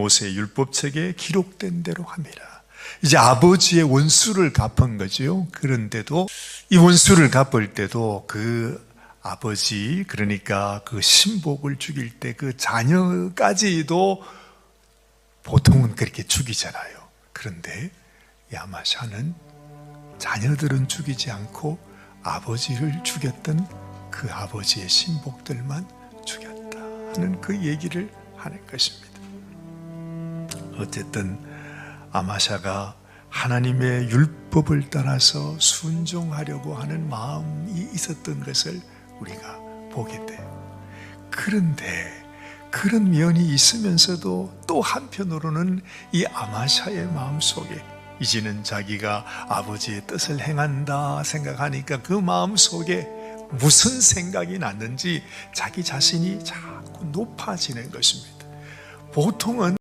모세 율법책에 기록된 대로 합니다. 이제 아버지의 원수를 갚은 거지요. 그런데도 이 원수를 갚을 때도 그 아버지 그러니까 그 신복을 죽일 때 그 자녀까지도 보통은 그렇게 죽이잖아요. 그런데 야마샤는 자녀들은 죽이지 않고 아버지를 죽였던 그 아버지의 신복들만 죽였다 하는 그 얘기를 하는 것입니다. 어쨌든 아마샤가 하나님의 율법을 따라서 순종하려고 하는 마음이 있었던 것을 우리가 보게 돼요. 그런데 그런 면이 있으면서도 또 한편으로는 이 아마샤의 마음 속에 이제는 자기가 아버지의 뜻을 행한다 생각하니까 그 마음 속에 무슨 생각이 났는지 자기 자신이 자꾸 높아지는 것입니다. 보통은